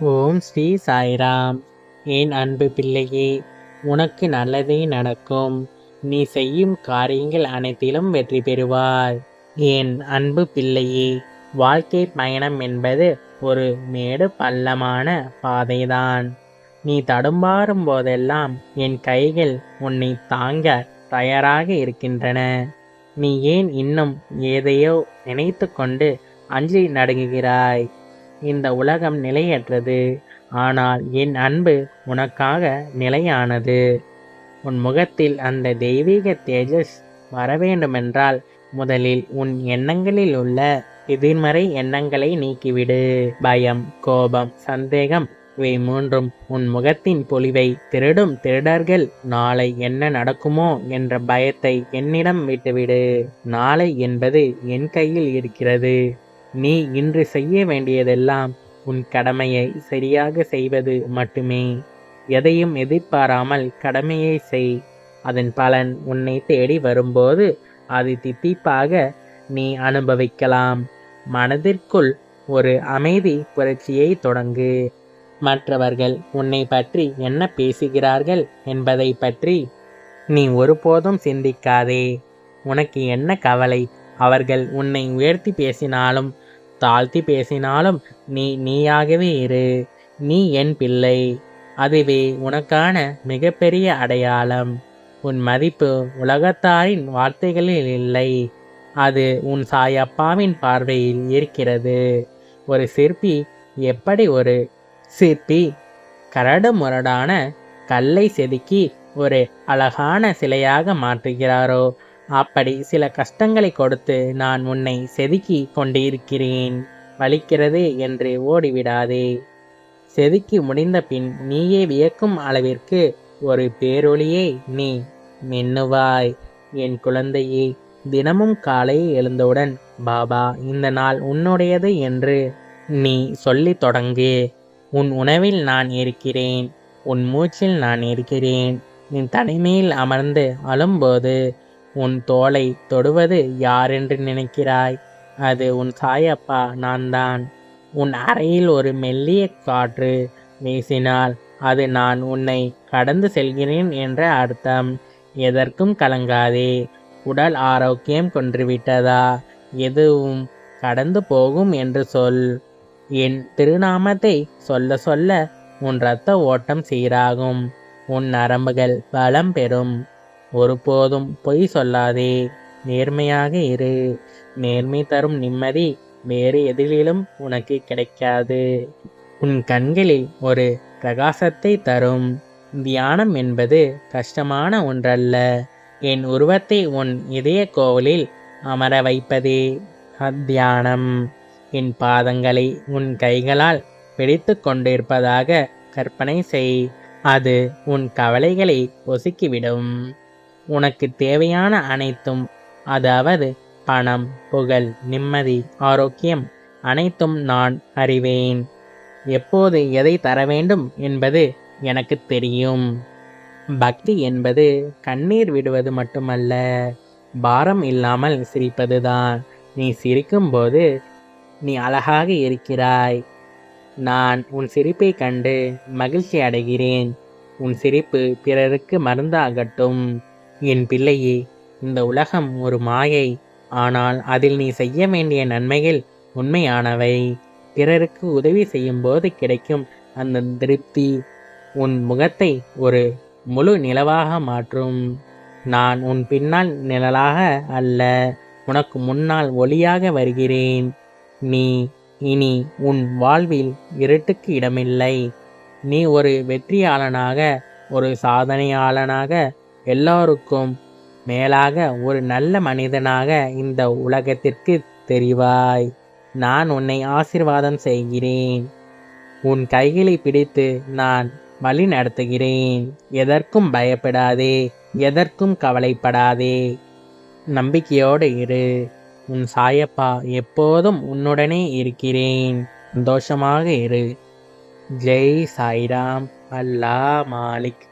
ஓம் ஸ்ரீ சாய்ராம். என் அன்பு பிள்ளையே உனக்கு நல்லதே நடக்கும். நீ செய்யும் காரியங்கள் அனைத்திலும் வெற்றி பெறுவாய். என் அன்பு பிள்ளையே வாழ்க்கை பயணம் என்பது ஒரு மேடு பள்ளமான பாதைதான். நீ தடுமாறும் போதெல்லாம் என் கைகள் உன்னை தாங்க தயாராக இருக்கின்றன. நீ ஏன் இன்னும் ஏதையோ நினைத்து கொண்டு அஞ்சி நடுங்குகிறாய்? இந்த உலகம் நிலையற்றது. ஆனால் என் அன்பு உனக்காக நிலையானது. உன் முகத்தில் அந்த தெய்வீக தேஜஸ் வரவேண்டுமென்றால் முதலில் உன் எண்ணங்களில் உள்ள எதிர்மறை எண்ணங்களை நீக்கிவிடு. பயம் கோபம் சந்தேகம் இவை மூன்றும் உன் முகத்தின் பொலிவை திருடும் திருடர்கள் நாளை என்ன நடக்குமோ என்ற பயத்தை என்னிடம் விட்டுவிடு. நாளை என்பது என் கையில் இருக்கிறது. நீ இன்று செய்ய வேண்டியதெல்லாம் உன் கடமையை சரியாக செய்வது மட்டுமே. எதையும் எதிர்பாராமல் கடமையை செய். அதன் பலன் உன்னை தேடி வரும்போது அது தித்திப்பாக நீ அனுபவிக்கலாம். மனதிற்குள் ஒரு அமைதி புரட்சியை தொடங்கு. மற்றவர்கள் உன்னை பற்றி என்ன பேசுகிறார்கள் என்பதை பற்றி நீ ஒருபோதும் சிந்திக்காதே. உனக்கு என்ன கவலை? அவர்கள் உன்னை உயர்த்தி பேசினாலும் தாழ்த்தி பேசினாலும் நீ நீயாகவே இரு. நீ என் பிள்ளை. அதுவே உனக்கான மிகப்பெரிய அடையாளம். உன் மதிப்பு உலகத்தாரின் வார்த்தைகளில் இல்லை. அது உன் சாயப்பாவின் பார்வையில் இருக்கிறது. ஒரு சிற்பி எப்படி ஒரு சிற்பி கரடு முரடான கல்லை செதுக்கி ஒரு அழகான சிலையாக மாற்றுகிறாரோ அப்படி சில கஷ்டங்களை கொடுத்து நான் உன்னை செதுக்கி கொண்டிருக்கிறேன். வலிக்கிறது என்று ஓடிவிடாதே. செதுக்கி முடிந்த பின் நீயே வியக்கும் அளவிற்கு ஒரு பேரொளியை நீ மின்னுவாய். என் குழந்தையே தினமும் காலை எழுந்தவுடன் பாபா இந்த நாள் உன்னுடையது என்று நீ சொல்லி தொடங்கு. உன் உணவில் நான் இருக்கிறேன். உன் மூச்சில் நான் இருக்கிறேன். நீ தனிமையில் அமர்ந்து அழும்போது உன் தோலை தொடுவது யாரென்று நினைக்கிறாய்? அது உன் சாயப்பா நான் தான் உன் அறையில் ஒரு மெல்லிய காற்று வீசினால் அது நான் உன்னை கடந்து செல்கிறேன் என்ற அர்த்தம். எதற்கும் கலங்காதே. உடல் ஆரோக்கியம் கொன்றுவிட்டதா? எதுவும் கடந்து போகும் என்று சொல். என் திருநாமத்தை சொல்ல சொல்ல உன் இரத்த ஓட்டம் சீராகும். உன் நரம்புகள் பலம் பெறும். ஒருபோதும் பொய் சொல்லாதே. நேர்மையாக இரு. நேர்மை தரும் நிம்மதி வேறு எதிலும் உனக்கு கிடைக்காது. உன் கண்களில் ஒரு பிரகாசத்தை தரும். தியானம் என்பது கஷ்டமான ஒன்றல்ல. என் உருவத்தை உன் இதய கோவிலில் அமர வைப்பதே அத்தியானம். என் பாதங்களை உன் கைகளால் பிடித்து கொண்டிருப்பதாக கற்பனை செய். அது உன் கவலைகளை ஒசுக்கிவிடும் உனக்கு தேவையான அனைத்தும் அதாவது பணம் புகழ் நிம்மதி ஆரோக்கியம் அனைத்தும் நான் அறிவேன். எப்போது எதை தர வேண்டும் என்பது எனக்கு தெரியும். பக்தி என்பது கண்ணீர் விடுவது மட்டுமல்ல பாரம் இல்லாமல் சிரிப்பதுதான். நீ சிரிக்கும்போது நீ அழகாக இருக்கிறாய். நான் உன் சிரிப்பை கண்டு மகிழ்ச்சி அடைகிறேன். உன் சிரிப்பு பிறருக்கு மருந்தாகட்டும். என் பிள்ளையே இந்த உலகம் ஒரு மாயை. ஆனால் அதில் நீ செய்ய வேண்டிய நன்மைகள் உண்மையானவை. பிறருக்கு உதவி செய்யும் போது கிடைக்கும் அந்த திருப்தி உன் முகத்தை ஒரு முழு நிலவாக மாற்றும். நான் உன் பின்னால் நிழலாக அல்ல உனக்கு முன்னால் ஒளியாக வருகிறேன். நீ இனி உன் வாழ்வில் இருட்டுக்கு இடமில்லை. நீ ஒரு வெற்றியாளனாக ஒரு சாதனையாளனாக எல்லோருக்கும் மேலாக ஒரு நல்ல மனிதனாக இந்த உலகத்திற்கு தெரிவாய். நான் உன்னை ஆசிர்வாதம் செய்கிறேன். உன் கைகளை பிடித்து நான் வழி நடத்துகிறேன். எதற்கும் பயப்படாதே எதற்கும் கவலைப்படாதே. நம்பிக்கையோடு இரு. உன் சாயப்பா எப்போதும் உன்னுடனே இருக்கிறேன். சந்தோஷமாக இரு. ஜெய் சாய்ராம். அல்லா மாலிக்.